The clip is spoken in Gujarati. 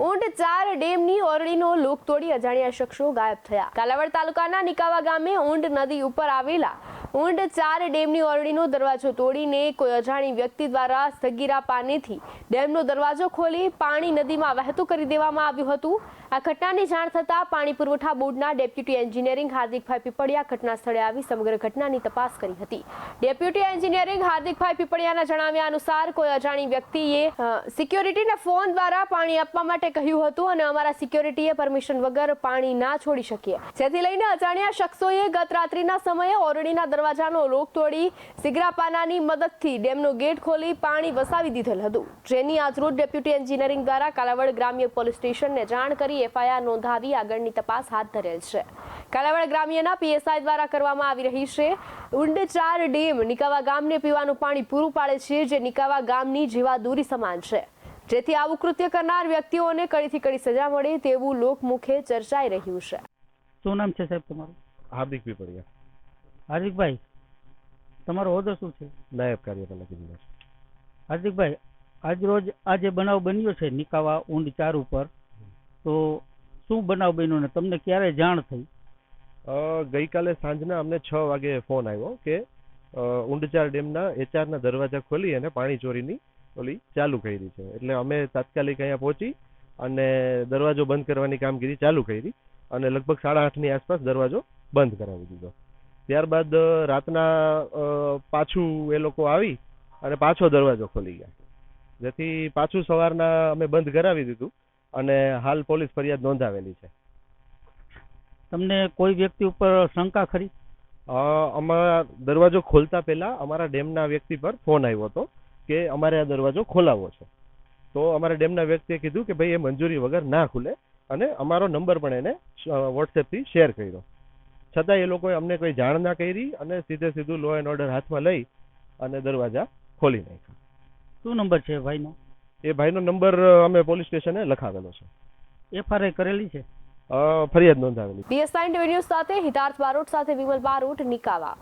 ઊંટ ચાર ડેમની ઓરડીનો લોક તોડી અજાણ્યા શખ્સો ગાયબ થયા. કાલાવડ તાલુકાના નિકાવા ગામે ઊંટ નદી ઉપર આવેલા ઊંટ ચાર ડેમની ઓરડીનો દરવાજો તોડીને કોઈ અજાણી વ્યક્તિ દ્વારા સગીરા પાનેથી ડેમનો દરવાજો ખોલી પાણી નદીમાં વહેતું કરી દેવામાં આવ્યું હતું. આ ઘટનાની જાણ થતાં પાણી પુરવઠા બોર્ડના ડેપ્યુટી એન્જિનિયરિંગ હાર્દિકભાઈ પીપળિયા ઘટના સ્થળે આવી સમગ્ર ઘટનાની તપાસ કરી હતી. ડેપ્યુટી એન્જિનિયરિંગ હાર્દિકભાઈ પીપળિયાના જણાવ્યા અનુસાર કોઈ અજાણી વ્યક્તિએ સિક્યોરિટીના ફોન દ્વારા પાણી આપવા માટે કહ્યું હતું અને અમારા સિક્યોરિટીએ પરમિશન વગર પાણી ના છોડી શકીએ. જેથી લઈને અજાણ્યા શખ્સોએ ગત રાત્રિના સમયે ઓરડીના દરવાજાનો લોક તોડી સિગરાપાનાની મદદથી ડેમનો ગેટ ખોલી પાણી વસાવી દીધેલ હતું. જેની આજરોજ ડેપ્યુટી એન્જિનિયરિંગ દ્વારા કાલાવડ ગ્રામ્ય પોલીસ સ્ટેશનને જાણ કરી એફઆઈઆર નોંધાવી આગળની તપાસ હાથ ધરેલ છે. કાલાવડ ગ્રામ્યના પીએસઆઈ દ્વારા કરવામાં આવી રહી છે. ઉંડચાર ડેમ નિકાવા ગામને પીવાનું પાણી પૂરું પાડે છે જે નિકાવા ગામની દૂરી સમાન છે. જેથી આવું કૃત્ય કરનાર વ્યક્તિઓને કડીથી કડી સજા મળે તેવું લોકમુખે ચર્ચાઈ રહ્યું છે. શું નામ છે સાહેબ તમારું? હાર્દિક પીપળિયા હાર્દિકભાઈ તમારો હોદ્દો શું છે? નાયબ કાર્યપાલક ઇજનેર. હાર્દિકભાઈ આજ રોજ આ જે બનાવ બન્યો છે નિકાવા ઊંડ ચાર ઉપર તો શું બનાવ બન્યો ને તમને ક્યારે જાણ થઈ? ગઈકાલે સાંજના અમને છ વાગે ફોન આવ્યો કે ઊંડચાર ડેમના એચઆરના દરવાજા ખોલી અને પાણી ચોરીની ઓલી ચાલુ કરી છે. એટલે અમે તાત્કાલિક અહીંયા પહોંચી અને દરવાજો બંધ કરવાની કામગીરી ચાલુ કરી અને લગભગ સાડા આઠની આસપાસ દરવાજો બંધ કરાવી દીધો. ત્યારબાદ રાતના પાછું એ લોકો આવી અને પાછો દરવાજો ખોલી ગયા. જેથી પાછું સવારના અમે બંધ કરાવી દીધું અને હાલ પોલીસ ફરિયાદ નોંધાવેલી છે. તમને કોઈ વ્યક્તિ ઉપર શંકા ખરી? અમારા દરવાજો ખોલતા પહેલા અમારા ડેમના વ્યક્તિ પર ફોન આવ્યો હતો કે અમારે આ દરવાજો ખોલાવવો છે. તો અમારા ડેમના વ્યક્તિએ કીધું કે ભાઈ એ મંજૂરી વગર ના ખુલે અને અમારો નંબર પણ એને વોટ્સએપથી શેર કર્યો. છતાં એ લોકોએ અમને કોઈ જાણ ના કરી અને સીધે સીધું લો એન્ડ ઓર્ડર હાથમાં લઈ અને દરવાજા ખોલી નાખ્યા. શું નંબર છે ભાઈનો? એ ભાઈનો નંબર અમે પોલીસ સ્ટેશને લખાવેલો છે. એફઆરઆઈ કરેલી છે? ફરિયાદ નોંધાવેલી બીએસઆઈ ન્યૂઝ સાથે હિતાર્થ બારોટ સાથે વિમલ બારોટ નિકાવા.